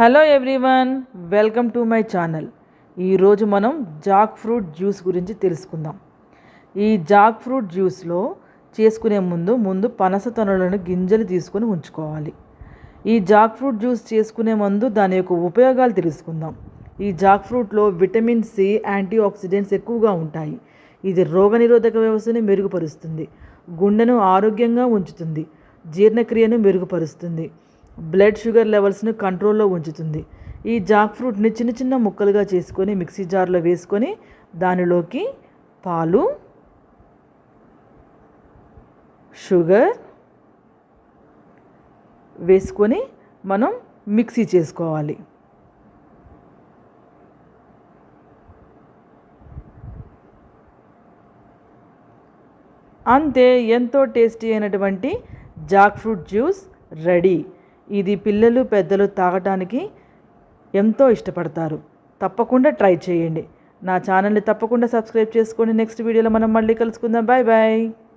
Hello everyone welcome to my channel ఈరోజు మనం Jack fruit juice గురించి తెలుసుకుందాం. ఈ జాక్ ఫ్రూట్ జ్యూస్లో చేసుకునే ముందు ముందు పనస తొనలను గింజలు తీసుకొని ఉంచుకోవాలి. ఈ జాక్ ఫ్రూట్ జ్యూస్ చేసుకునే ముందు దాని యొక్క ఉపయోగాలు తెలుసుకుందాం. ఈ జాక్ ఫ్రూట్లో విటమిన్ సి యాంటీ ఆక్సిడెంట్స్ ఎక్కువగా ఉంటాయి. ఇది రోగనిరోధక వ్యవస్థని మెరుగుపరుస్తుంది. గుండెను ఆరోగ్యంగా ఉంచుతుంది. జీర్ణక్రియను మెరుగుపరుస్తుంది. బ్లడ్ షుగర్ లెవెల్స్ని కంట్రోల్లో ఉంచుతుంది. ఈ జాక్ ఫ్రూట్ని చిన్న చిన్న ముక్కలుగా చేసుకొని మిక్సీ జార్లో వేసుకొని దానిలోకి పాలు షుగర్ వేసుకొని మనం మిక్సీ చేసుకోవాలి. అంతే ఎంతో టేస్టీ అయినటువంటి జాక్ ఫ్రూట్ జ్యూస్ రెడీ. ఇది పిల్లలు పెద్దలు తాగటానికి ఎంతో ఇష్టపడతారు. తప్పకుండా ట్రై చేయండి. నా ఛానల్ని తప్పకుండా సబ్స్క్రైబ్ చేసుకోండి. నెక్స్ట్ వీడియోలో మనం మళ్ళీ కలుసుకుందాం. Bye bye